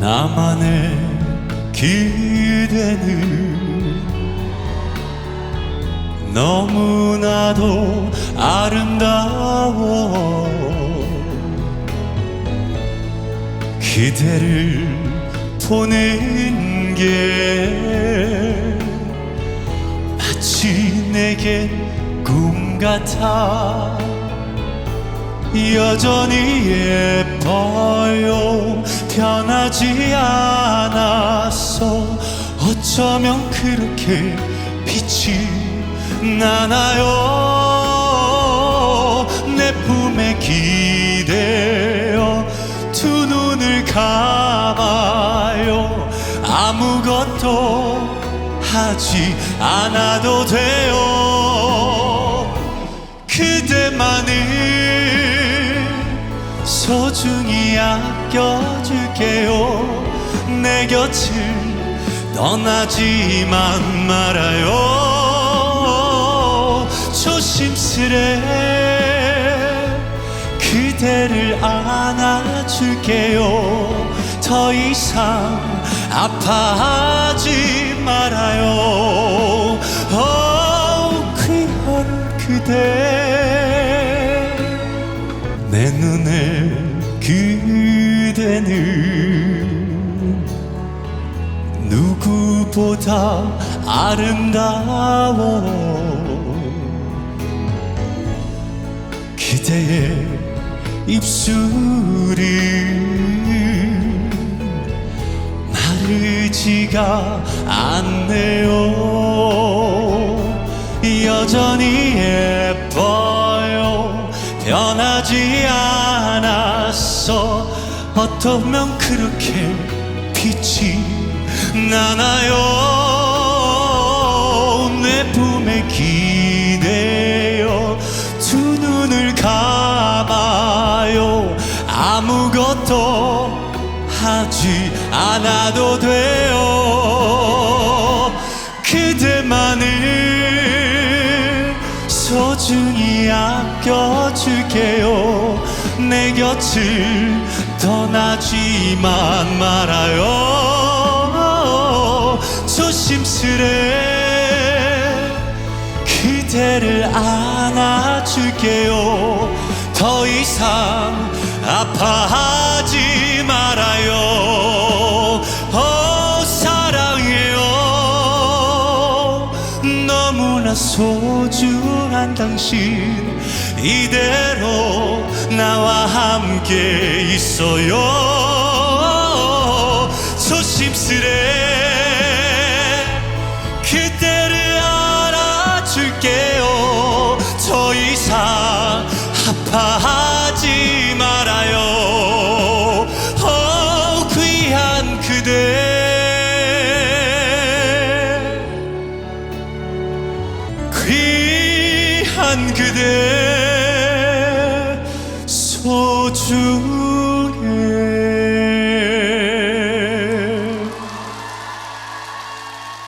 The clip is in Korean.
나만의 기대는 너무나도 아름다워 그대를 보는 게 마치 내게 꿈 같아 여전히 예뻐요 변하지 않았어. 어쩌면 그렇게 빛이 나나요? 내 품에 기대어 두 눈을 감아요. 아무것도 하지 않아도 돼요. 그대만을 소중히 아껴줄게요. 내 곁을 떠나지만 말아요. 조심스레 그대를 안아줄게요. 더 이상 아파하지 말아요. 어 귀한 그대 그대는 누구보다 아름다워. 그대의 입술은 마르지가 않네요. 여전히 예뻐요. 변하지 않 았어 어쩌면 그렇게 빛이 나나요? 내 품에 기대어 두 눈을 감아요. 아무것도 하지 않아도 돼요. 그대만을 소중히 아껴줄게요 내 곁을 떠나지만 말아요. 조심스레 그대를 안아줄게요. 더 이상 아파하지 너무나 소중한 당신. 이대로 나와 함께 있어요. 조심스레 그대를 알아줄게요. 더 이상 아파하지 귀한 그대 소중해.